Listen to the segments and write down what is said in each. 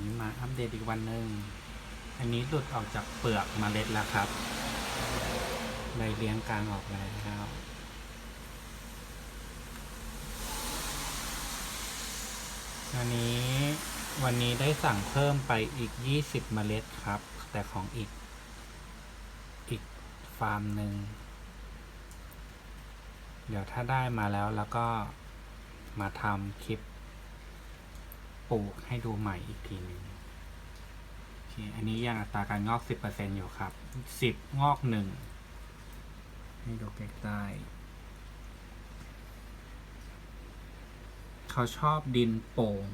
นี้มาอัปเดตอีกวันหนึ่ง อันนี้หลุดออกจากเปลือกเมล็ดแล้วครับใบเลี้ยงกลางออกแล้ว อันนี้วันนี้ได้สั่งเพิ่มไปอีก 20 เมล็ดครับ แต่ของอีก อีกฟาร์มหนึ่ง เดี๋ยวถ้าได้มาแล้วแล้วก็มาทำคลิป ปลูกให้ดูใหม่อีกทีหนึ่งโอเคอันนี้ยังอัตราการงอก 10%อยู่ครับ 10 งอกหนึ่งให้ดูใกล้ๆเขาชอบดินโป่ง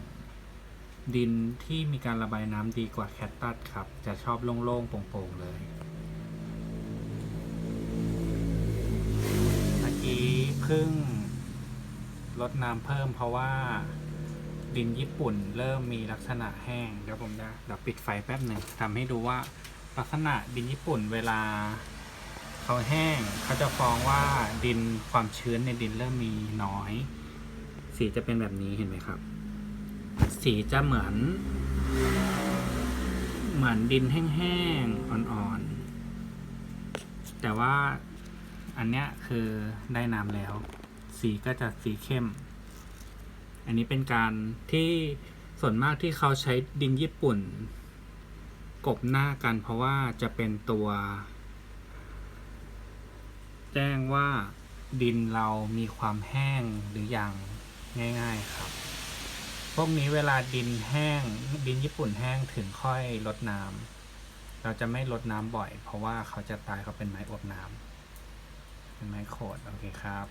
ดินที่มีการระบายน้ำดีกว่าแคตตัสครับ จะชอบโล่งๆโปร่งๆเลยเมื่อกี้เพิ่งลดน้ำเพิ่มเพราะว่า ดินญี่ปุ่นเริ่มมีลักษณะแห้ง เดี๋ยวผมจะเดี๋ยวปิดไฟแป๊บหนึ่งทำให้ดูว่าลักษณะดินญี่ปุ่นเวลาเขาแห้งเขาจะฟ้องว่าดินความชื้นในดินเริ่มมีน้อย สีจะเป็นแบบนี้เห็นไหมครับ สีจะเหมือน เหมือนดินแห้งๆอ่อนๆแต่ว่าอันเนี้ยคือได้น้ำแล้ว สีก็จะสีเข้ม อันนี้เป็นการที่ส่วนมากที่เขาใช้ดินญี่ปุ่น กบหน้ากันเพราะว่าจะเป็นตัว แจ้งว่าดินเรามีความแห้งหรือยังง่าย ๆครับ พวกนี้เวลาดินแห้ง ดินญี่ปุ่นแห้งถึงค่อยลดน้ำเราจะไม่ลดน้ำบ่อย เพราะว่าเขาจะตายเขาเป็นไม้อวบน้ำเป็นไม้โขดโอเคครับ